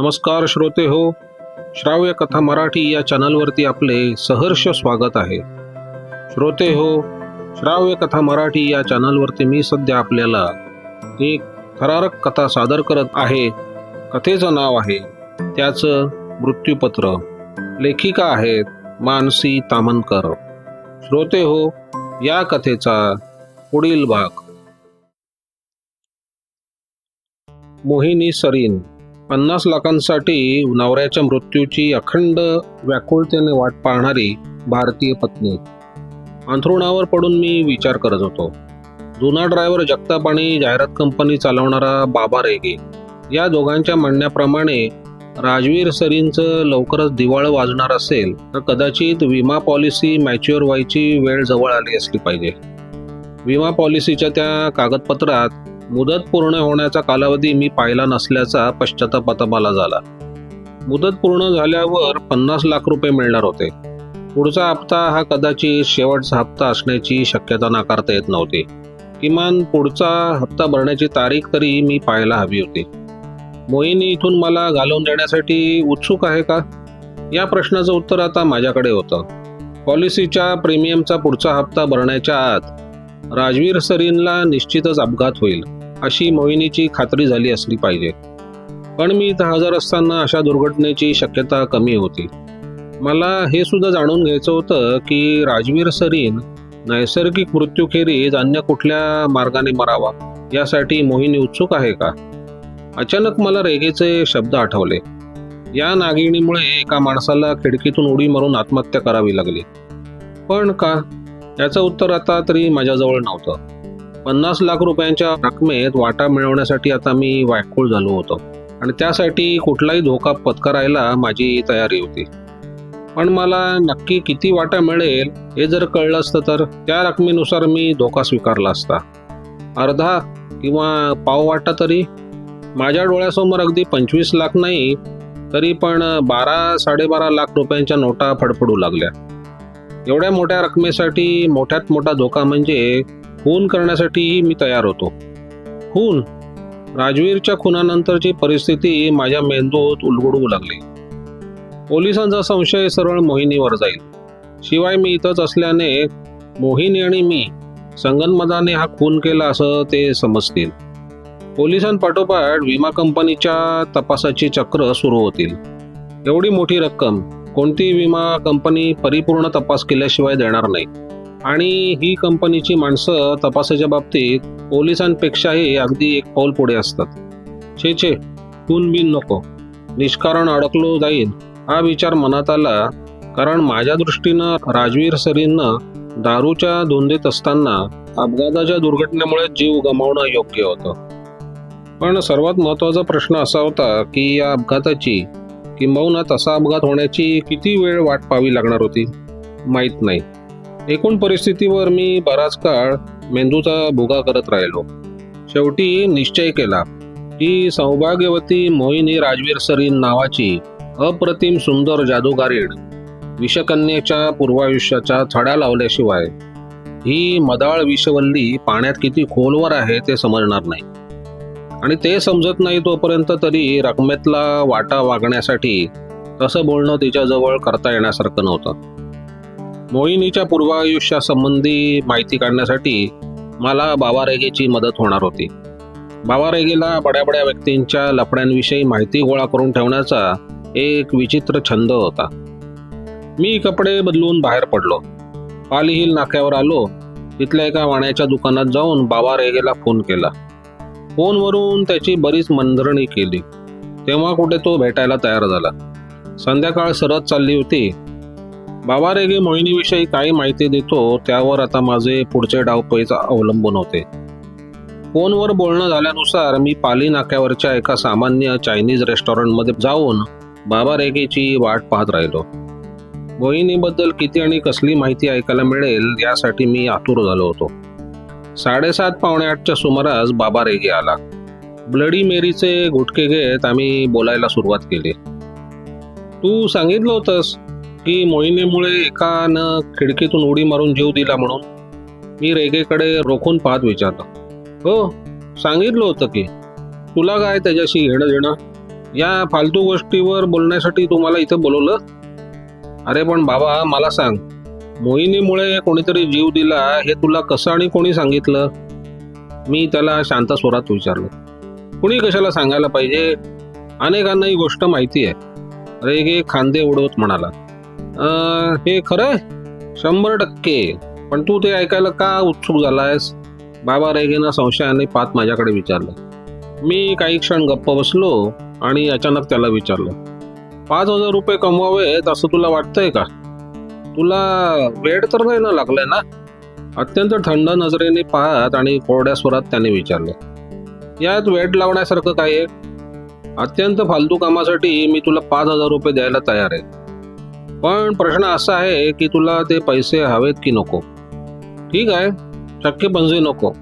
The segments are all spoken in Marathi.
नमस्कार श्रोते हो श्राव्य कथा मराठी या चॅनलवरती आपले सहर्ष स्वागत आहे. श्रोते हो श्राव्य कथा मराठी या चॅनलवरती मी सध्या आपल्याला एक थरारक कथा सादर करत आहे. कथेचं नाव आहे त्याचं मृत्यूपत्र. लेखिका आहेत मानसी तामनकर. श्रोते हो या कथेचा पुढील भाग. मोहिनी सरीन. पन्नास लाखांसाठी नवऱ्याच्या मृत्यूची अखंड व्याकुळतेने वाट पाहणारी भारतीय पत्नी. अंथरुणावर पडून मी विचार करत होतो. जुना ड्रायव्हर जगताप आणि जाहिरात कंपनी चालवणारा बाबा रेगे या दोघांच्या म्हणण्याप्रमाणे राजवीर सरींचं लवकरच दिवाळ वाजणार असेल तर कदाचित विमा पॉलिसी मॅच्युअर व्हायची वेळ जवळ आली असली पाहिजे. विमा पॉलिसीच्या त्या कागदपत्रात मुदत पूर्ण होण्याचा कालावधी मी पाहिला नसल्याचा पश्चाताप आता मला झाला. मुदत पूर्ण झाल्यावर पन्नास लाख रुपये मिळणार होते. पुढचा हप्ता हा कदाचित शेवटचा हप्ता असण्याची शक्यता नाकारता येत नव्हती. किमान पुढचा हप्ता भरण्याची तारीख तरी मी पाहायला हवी होती. मोहिनी इथून मला घालवून देण्यासाठी उत्सुक आहे का? या प्रश्नाचं उत्तर आता माझ्याकडे होतं. पॉलिसीच्या प्रीमियमचा पुढचा हप्ता भरण्याच्या आत राजवीर सरीनला निश्चितच अपघात होईल. अशी मोहिनीची खात्री झाली असली पाहिजे. पण मी इथं हजर असताना अशा दुर्घटनेची शक्यता कमी होती. मला हे सुद्धा जाणून घ्यायचं होतं की राजवीर सरीन नैसर्गिक मृत्यूखेरीज अन्य कुठल्या मार्गाने मरावा यासाठी मोहिनी उत्सुक आहे का? अचानक मला रेगेचे शब्द आठवले. या नागिणीमुळे एका माणसाला खिडकीतून उडी मारून आत्महत्या करावी लागली. पण का? याचं उत्तर आता तरी माझ्याजवळ नव्हतं. पन्नास लाख रुपयांच्या रकमेत वाटा मिळवण्यासाठी आता मी व्याकुळ झालो होतो. आणि त्यासाठी कुठलाही धोका पत्करायला माझी तयारी होती. पण मला नक्की किती वाटा मिळेल हे जर कळलं असतं तर त्या रकमेनुसार मी धोका स्वीकारला असता. अर्धा किंवा पाव वाटा तरी? माझ्या डोळ्यासमोर अगदी पंचवीस लाख नाही तरी पण बारा साडेबारा लाख रुपयांच्या नोटा फडफडू लागल्या. एवढ्या मोठ्या रकमेसाठी मोठ्यात मोठा धोका म्हणजे खून करण्यासाठीही मी तयार होतो. खून राजवीरच्या खुनानंतरची परिस्थिती माझ्या मेंदूत उलगडू लागली. पोलिसांचा संशय सरळ मोहिनीवर जाईल. शिवाय मी इथंच असल्याने मोहिनी आणि मी संगनमदाने हा खून केला असं ते समजतील. पोलिसांपाठोपाठ विमा कंपनीच्या तपासाची चक्र सुरू होतील. एवढी मोठी रक्कम कोणती विमा कंपनी परिपूर्ण तपास केल्याशिवाय देणार नाही. आणि ही कंपनीची माणसं तपासाच्या बाबतीत पोलिसांपेक्षाही अगदी एक पाऊल पुढे असतात. छे छे खून बिन नको. निष्कारण अडकलो जाईल हा विचार मनात आला कारण माझ्या दृष्टीनं राजवीर सरींना दारूच्या धुंदीत असताना अपघाताच्या दुर्घटनेमुळे जीव गमावणं योग्य होतं. पण सर्वात महत्त्वाचा प्रश्न असा होता की या अपघाताची किंबहुना तसा अपघात होण्याची किती वेळ वाट पाहावी लागणार होती? माहीत नाही. एकूण परिस्थितीवर मी बराच काळ मेंदूचा भुगा करत राहिलो. शेवटी निश्चय केला की सौभाग्यवती मोहिनी राजवीर सरीन नावाची अप्रतिम सुंदर जादूगारीण विषकन्येच्या पूर्वायुष्याच्या छड्या लावल्याशिवाय ही मदाळ विषवल्ली पाण्यात किती खोलवर आहे ते समजणार नाही. आणि ते समजत नाही तोपर्यंत तरी रकमेतला वाटा वागण्यासाठी तसं बोलणं तिच्याजवळ करता येण्यासारखं नव्हतं. मोहिनीच्या पूर्वायुष्यासंबंधी माहिती काढण्यासाठी मला बाबा रेगेची मदत होणार होती. बाबा रेगेला बड्या बड्या व्यक्तींच्या लफड्यांविषयी माहिती गोळा करून ठेवण्याचा एक विचित्र छंद होता. मी कपडे बदलून बाहेर पडलो. पाली हिल नाक्यावर आलो. तिथल्या एका वाण्याच्या दुकानात जाऊन बाबा रेगेला फोन केला. फोनवरून त्याची बरीच मंधरणी केली. तेव्हा कुठे तो भेटायला तयार झाला. संध्याकाळ सरत चालली होती. बाबा रेगे मोहिनीविषयी काही माहिती देतो त्यावर आता माझे पुढचे डावपेच अवलंबून होते. फोनवर बोलणं झाल्यानुसार मी पाली नाक्यावरच्या एका सामान्य चायनीज रेस्टॉरंटमध्ये जाऊन बाबा रेगेची वाट पाहत राहिलो. मोहिनीबद्दल किती आणि कसली माहिती ऐकायला मिळेल यासाठी मी आतुर झालो होतो. साडेसात पावणे आठच्या सुमारास बाबा रेगे आला. ब्लडी मेरीचे गुटके घेत आम्ही बोलायला सुरुवात केली. तू सांगितलं होतंस की मोहिनीमुळे एकानं खिडकीतून उडी मारून जीव दिला म्हणून मी रेगेकडे रोखून पाहत विचारलं हो सांगितलं होतं की तुला काय त्याच्याशी घेणं देणं? या फालतू गोष्टीवर बोलण्यासाठी तुम्हाला इथं बोलवलं? अरे पण बाबा मला सांग मोहिनीमुळे कोणीतरी जीव दिला हे तुला कसं आणि कोणी सांगितलं? मी त्याला शांत स्वरात विचारलं कुणी कशाला सांगायला पाहिजे? अनेकांना ही गोष्ट माहिती आहे. रेगे खांदे उडवत म्हणाला "अं, हे खरं आहे? शंभर टक्के. पण तू ते ऐकायला का उत्सुक झालायस? बाबा रेगेनं संशयाने पात माझ्याकडे विचारलं. मी काही क्षण गप्प बसलो आणि अचानक त्याला विचारलं. पाच हजार रुपये कमवावेत असं तुला वाटतंय का? तुला वेळ तर नाही ना लागलाय ना? अत्यंत थंड नजरेने पाहत आणि कोरड्या स्वरात त्याने विचारलं. यात वेट लावण्यासारखं काय आहे? अत्यंत फालतू कामासाठी मी तुला पाच हजार रुपये द्यायला तयार आहे. पण प्रश्न असा आहे की तुला ते पैसे हवेत की नको? ठीक आहे शक्य पंजे नको.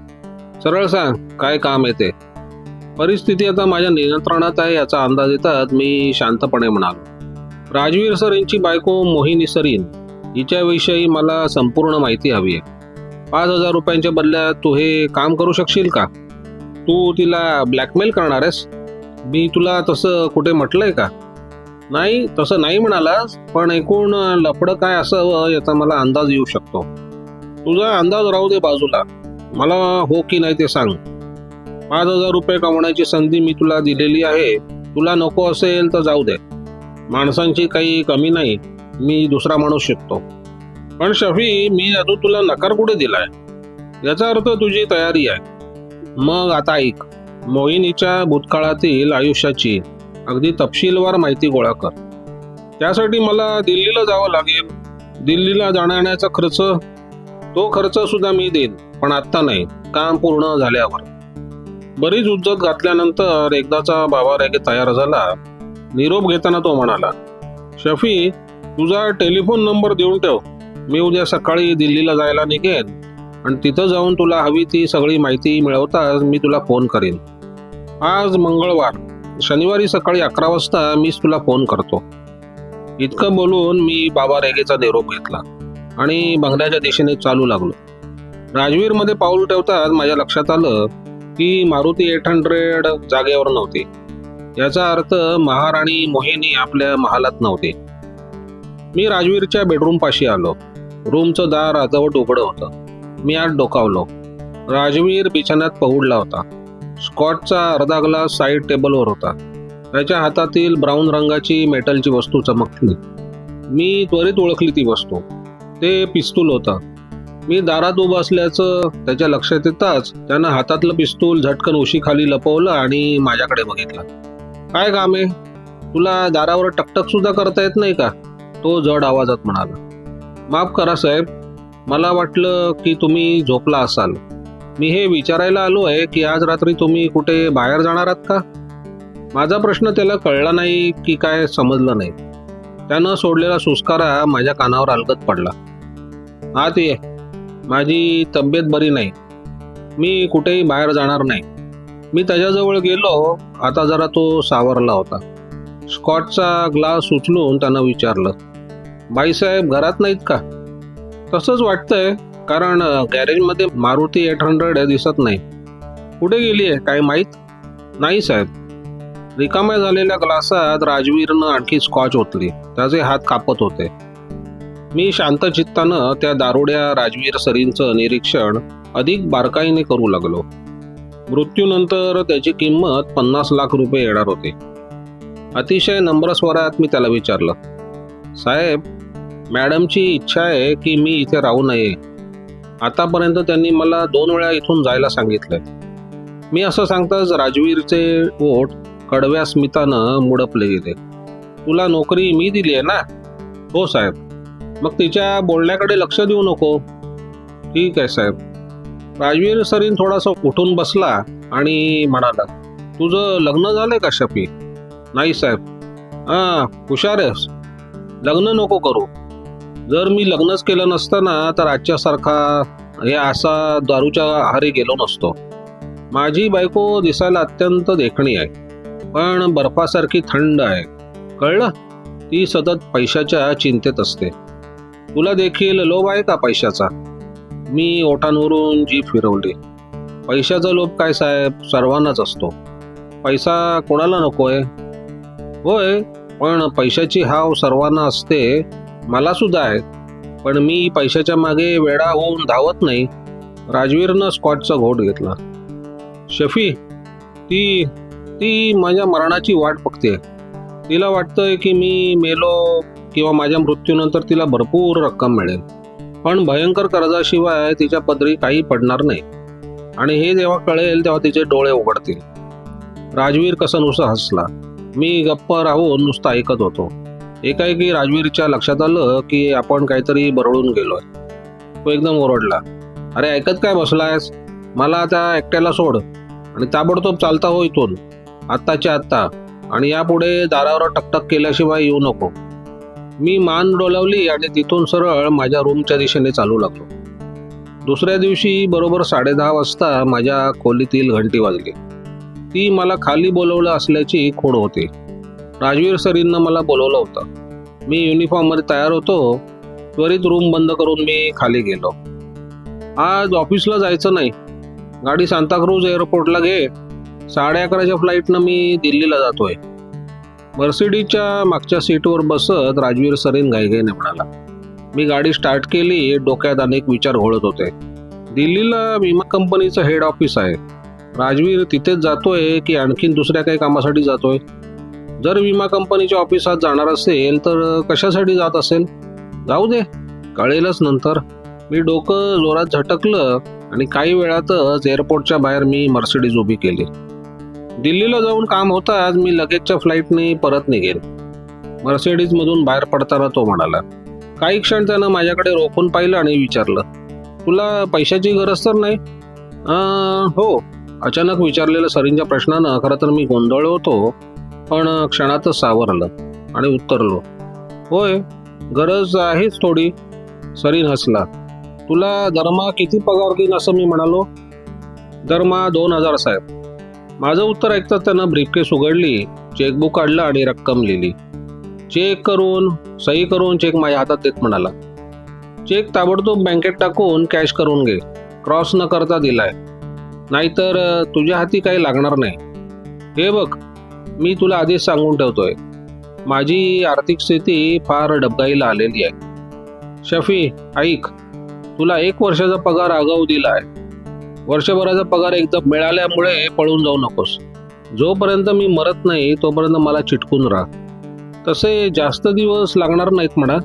सरळ सांग काय काम आहे ते? परिस्थिती आता माझ्या नियंत्रणात आहे याचा अंदाज येतात मी शांतपणे म्हणालो. राजवीर सर यांची बायको मोहिनी सरीन हिच्याविषयी मला संपूर्ण माहिती हवी आहे. पाच हजार रुपयांच्या बदल्यात तू हे काम करू शकशील का? तू तिला ब्लॅकमेल करणार आहेस? मी तुला तसं कुठे म्हटलंय का? नाही तसं नाही म्हणालास पण एकूण लफडं काय असावं याचा मला अंदाज येऊ शकतो. तुझा अंदाज राहू दे बाजूला. मला हो की नाही ते सांग. पाच हजार रुपये कमवण्याची संधी मी तुला दिलेली आहे. तुला नको असेल तर जाऊ दे. माणसांची काही कमी नाही. मी दुसरा माणूस शिकतो. पण शफी मी अजून तुला नकार कुठे दिलाय? याचा अर्थ तुझी तयारी आहे. मग आता ऐक. मोहिनीच्या भूतकाळातील आयुष्याची अगदी तपशीलवार माहिती गोळा कर. त्यासाठी मला दिल्लीला जावं लागेल. दिल्लीला जाण्याचा खर्च तो खर्च सुद्धा मी देईन पण आत्ता नाही. काम पूर्ण झाल्यावर. बरीच उज्जत घातल्यानंतर एकदाचा बाबा रेगे तयार झाला. निरोप घेताना तो म्हणाला शफी तुझा टेलिफोन नंबर देऊन ठेव. मी उद्या सकाळी दिल्लीला जायला निघेन. आणि तिथं जाऊन तुला हवी ती सगळी माहिती मिळवताच मी तुला फोन करेन. आज मंगळवार. शनिवारी सकाळी अकरा वाजता मीच तुला फोन करतो. इतकं बोलून मी बाबा रेगेचा निरोप घेतला आणि बंगल्याच्या दिशेने चालू लागलो. राजवीरमध्ये पाऊल ठेवताच माझ्या लक्षात आलं की मारुती एट हंड्रेड जागेवर नव्हती. याचा अर्थ महाराणी मोहिनी आपल्या महालात नव्हते. मी राजवीरच्या बेडरूम पाशी आलो. रूमचं दार आजवट उघडं होतं. मी आत डोकावलो. राजवीर बिछाण्यात पहुडला होता. स्कॉटचा अर्धा ग्लास साईड टेबलवर होता. त्याच्या हातातील ब्राऊन रंगाची मेटलची वस्तू चमकली. मी त्वरित ओळखली ती वस्तू. ते पिस्तूल होतं. मी दारात उभं असल्याचं त्याच्या लक्षात येताच त्यानं हातातलं पिस्तूल झटकन उशीखाली लपवलं आणि माझ्याकडे बघितलं. काय काम? आहे तुला दारावर टकटक सुद्धा करता येत नाही का? तो जड आवाजात म्हणाला. माफ करा साहेब. मला वाटलं की तुम्ही झोपला असाल. मी हे विचारायला आलो आहे की आज रात्री तुम्ही कुठे बाहेर जाणार आहात का? माझा प्रश्न त्याला कळला नाही की काय समजलं नाही. त्यानं सोडलेला सुस्कारा माझ्या कानावर अलगत पडला. आत ये. माझी तब्येत बरी नाही. मी कुठेही बाहेर जाणार नाही. मी त्याच्याजवळ गेलो. आता जरा तो सावरला होता. स्कॉटचा ग्लास उचलून त्यानं विचारलं बाईसाहेब घरात नाहीत का? तसंच वाटतंय. कारण गॅरेजमध्ये मारुती एट हंड्रेड दिसत नाही. कुठे गेली आहे? काय माहीत? नाही साहेब. रिकाम्या झालेल्या ग्लासात राजवीरनं आणखी स्कॉच ओतली. त्याचे हात कापत होते. मी शांत चित्तानं त्या दारुड्या राजवीर सरींचं निरीक्षण अधिक बारकाईने करू लागलो. मृत्यूनंतर त्याची किंमत पन्नास लाख रुपये येणार होती. अतिशय नम्र स्वरात मी त्याला विचारलं साहेब मॅडमची इच्छा आहे की मी इथे राहू नये. आतापर्यंत त्यांनी मला दोन वेळा इथून जायला सांगितलंय. मी असं सांगताच राजवीरचे ओठ कडव्या स्मितानं मुडपले गेले. तुला नोकरी मी दिली आहे ना? हो साहेब. मग तिच्या बोलण्याकडे लक्ष देऊ नको. ठीक आहे साहेब. राजवीर सरीन थोडासा उठून बसला आणि म्हणाला तुझं लग्न झालंय का शफी? नाही साहेब. हां हुशार आहेस. लग्न नको करू. जर मी लग्नच केलं नसतं ना तर आजच्यासारखा हे असा दारूच्या आहारी गेलो नसतो. माझी बायको दिसायला अत्यंत देखणी आहे पण बर्फासारखी थंड आहे. कळलं? ती सतत पैशाच्या चिंतेत असते. तुला देखील लोभ आहे का पैशाचा? मी ओठांवरून जी फिरवली. पैशाचा लोभ काय साहेब? सर्वांनाच असतो. पैसा कोणाला नको आहे होय पण पैशाची हाव सर्वांना असते मला सुद्धा आहेत. पण मी पैशाच्या मागे वेळा होऊन धावत नाही. राजवीरनं स्कॉटचा घोट घेतला. शफी ती ती माझ्या मरणाची वाट बघते. तिला वाटतंय की मी मेलो किंवा माझ्या मृत्यूनंतर तिला भरपूर रक्कम मिळेल. पण भयंकर कर्जाशिवाय तिच्या पदरी काही पडणार नाही. आणि हे जेव्हा कळेल तेव्हा तिचे डोळे उघडतील. राजवीर कसं नुसतं हसला. मी गप्प राहून नुसतं ऐकत होतो. एकाएकी राजवीरच्या लक्षात आलं की आपण काहीतरी बरळून गेलोय. तो एकदम ओरडला. अरे ऐकत काय बसलायस? मला त्या एकट्याला सोड आणि ताबडतोब चालता हो इथून. आत्ताच्या आत्ता. आणि यापुढे दारावर टकटक केल्याशिवाय येऊ नको. मी मान डोलावली आणि तिथून सरळ माझ्या रूमच्या दिशेने चालू लागलो. दुसऱ्या दिवशी बरोबर साडेदहा वाजता माझ्या खोलीतील घंटी वाजली. ती मला खाली बोलवलं असल्याची खोड होती. राजवीर सरींना मला बोलवलं होतं. मी युनिफॉर्ममध्ये तयार होतो त्वरित रूम बंद करून मी खाली गेलो. आज ऑफिसला जायचं नाही. गाडी सांताक्रूज एअरपोर्टला घे. साडे अकराच्या फ्लाईटनं मी दिल्लीला जातोय. मर्सिडीजच्या मागच्या सीटवर बसत राजवीर सरीन घाईघाईने म्हणाला मी गाडी स्टार्ट केली डोक्यात अनेक विचार घोळत होते. दिल्लीला विमा कंपनीचं हेड ऑफिस आहे. राजवीर तिथेच जातोय की आणखीन दुसऱ्या काही कामासाठी जातोय? जर विमा कंपनीच्या ऑफिसात जाणार असेल तर कशासाठी जात असेल? जाऊ दे. कळेलच नंतर. मी डोकं जोरात झटकलं आणि काही वेळातच एअरपोर्टच्या बाहेर मी मर्सिडीज उभी केली. दिल्लीला जाऊन काम होताच मी लगेचच्या फ्लाईटने परत निघेल मर्सिडीजमधून बाहेर पडताना तो म्हणाला काही क्षण त्यानं माझ्याकडे रोखून पाहिलं आणि विचारलं तुला पैशाची गरज तर नाही? हो. अचानक विचारलेल्या सरींच्या प्रश्नानं खरं तर मी गोंधळलो होतो. पण क्षणातच सावरलं आणि उत्तरलो होय गरज आहेच थोडी. सरीन हसला. तुला दरमा किती पगार देईन असं मी म्हणालो. दरमा दोन हजार साहेब. माझं उत्तर ऐकताच त्यानं ब्रीफकेस उघडली चेकबुक काढलं आणि रक्कम लिहिली. चेक करून सही करून चेक माझ्या हातात देत म्हणाला. चेक ताबडतोब बँकेत टाकून कॅश करून घे. क्रॉस न करता दिलाय. नाहीतर तुझ्या हाती काही लागणार नाही. हे बघ मी तुला आधीच सांगून ठेवतोय माझी आर्थिक स्थिती फार डबगाईला आलेली आहे. शफी ऐक तुला एक वर्षाचा पगार आगाऊ दिला आहे वर्षभराचा पगार एकदम मिळाल्यामुळे पळून जाऊ नकोस. जोपर्यंत मी मरत नाही तोपर्यंत मला चिटकून राहा. तसे जास्त दिवस लागणार नाहीत म्हणा.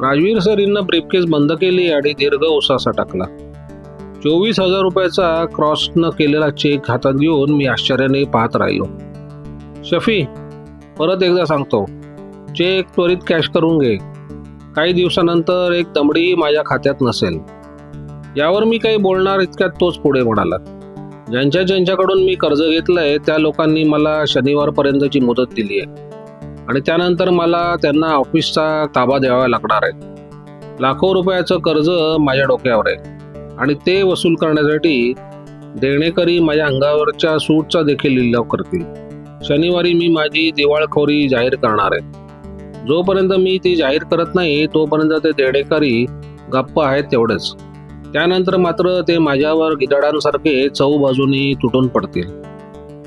राजवीर सरींना ब्रीफकेस बंद केली आणि दीर्घ उसासा टाकला. चोवीस हजार रुपयाचा क्रॉस न केलेला चेक हातात घेऊन मी आश्चर्याने पाहत राहिलो. शफी परत एकदा सांगतो. चेक त्वरित कॅश करून घे. काही दिवसानंतर एक दमडी माझ्या खात्यात नसेल. यावर मी काही बोलणार इतक्यात तोच पुढे म्हणाला. ज्यांच्या ज्यांच्याकडून मी कर्ज घेतलंय त्या लोकांनी मला शनिवारपर्यंतची मुदत दिली आहे आणि त्यानंतर मला त्यांना ऑफिसचा ताबा द्यावा लागणार आहे. लाखो रुपयाचं कर्ज माझ्या डोक्यावर आहे. आणि ते वसूल करण्यासाठी देणेकरी माझ्या अंगावरच्या सूटचा देखील लिलाव करतील. शनिवारी मी माझी दिवाळखोरी जाहीर करणार आहे. जोपर्यंत मी ती जाहीर करत नाही तोपर्यंत ते देडेकरी गप्प आहेत तेवढेच. त्यानंतर मात्र ते माझ्यावर गिदाडांसारखे चौ बाजूनी तुटून पडतील.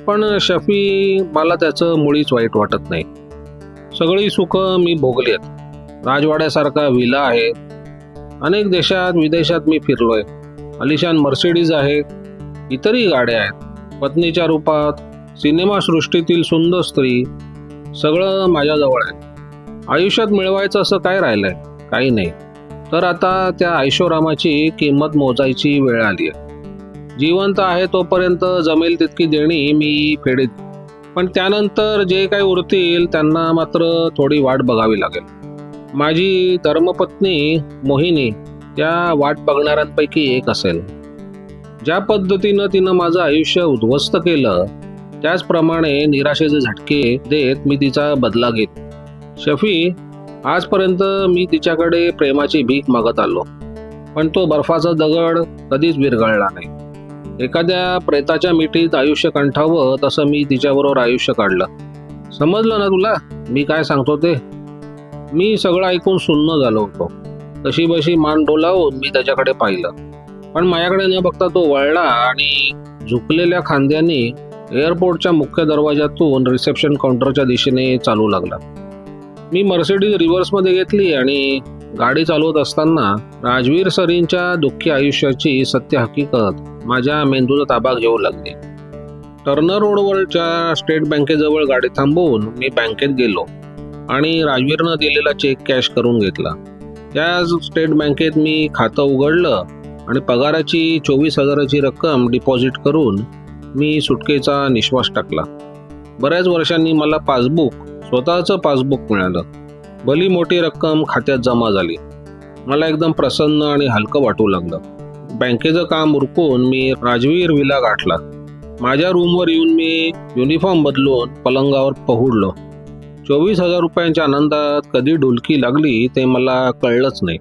पण शफी मला त्याचं मुळीच वाईट वाटत नाही. सगळी सुख मी भोगली आहेत. राजवाड्यासारखा विला आहे. अनेक देशात विदेशात मी फिरलोय. अलिशान मर्सिडीज आहे इतरही गाड्या आहेत. पत्नीच्या रूपात सिनेमासृष्टीतील सुंदर स्त्री सगळं माझ्याजवळ आहे. आयुष्यात मिळवायचं असं काय राहिलंय? काही नाही. तर आता त्या ऐशोरामाची किंमत मोजायची वेळ आली आहे. जिवंत आहे तोपर्यंत जमेल तितकी देणी मी फेडीत पण त्यानंतर जे काही उरतील त्यांना मात्र थोडी वाट बघावी लागेल. माझी धर्मपत्नी मोहिनी त्या वाट बघणाऱ्यांपैकी एक असेल. ज्या पद्धतीनं तिनं माझं आयुष्य उद्ध्वस्त केलं त्याचप्रमाणे निराशेचे झटके देत मी तिचा बदला घेत. शफी आजपर्यंत मी तिच्याकडे प्रेमाची भीक मागत आलो. पण तो बर्फाचा दगड कधीच विरघळला नाही. एखाद्या प्रेताच्या मिठीत आयुष्य कंठावं तसं मी तिच्याबरोबर आयुष्य काढलं. समजलं ना तुला? मी काय सांगतो ते? मी सगळं ऐकून सुन्न झालो होतो. कशी बशी मान डोलावून मी त्याच्याकडे पाहिलं. पण माझ्याकडे न बघता तो वळला आणि झुकलेल्या खांद्यांनी एअरपोर्टच्या मुख्य दरवाजातून रिसेप्शन काउंटरच्या दिशेने चालू लागला. मी मर्सिडीज रिव्हर्समध्ये घेतली आणि गाडी चालवत असताना राजवीर सरींच्या दुःखी आयुष्याची सत्य हकीकत माझ्या मेंदूचा ताबा घेऊ लागली. टर्नर रोडवरच्या स्टेट बँकेजवळ गाडी थांबवून मी बँकेत गेलो आणि राजवीरनं दिलेला चेक कॅश करून घेतला. त्याच स्टेट बँकेत मी खातं उघडलं आणि पगाराची चोवीस हजाराची रक्कम डिपॉझिट करून मी सुटकेचा निश्वास टाकला. बऱ्याच वर्षांनी मला पासबुक स्वतःचं पासबुक मिळालं. भली मोठी रक्कम खात्यात जमा झाली. मला एकदम प्रसन्न आणि हलकं वाटू लागलं. बँकेचं काम उरकून मी राजवीर विला गाठला. माझ्या रूमवर येऊन मी युनिफॉर्म बदलून पलंगावर पहुडलो. चोवीस हजार रुपयांच्या आनंदात कधी ढुलकी लागली ते मला कळलंच नाही.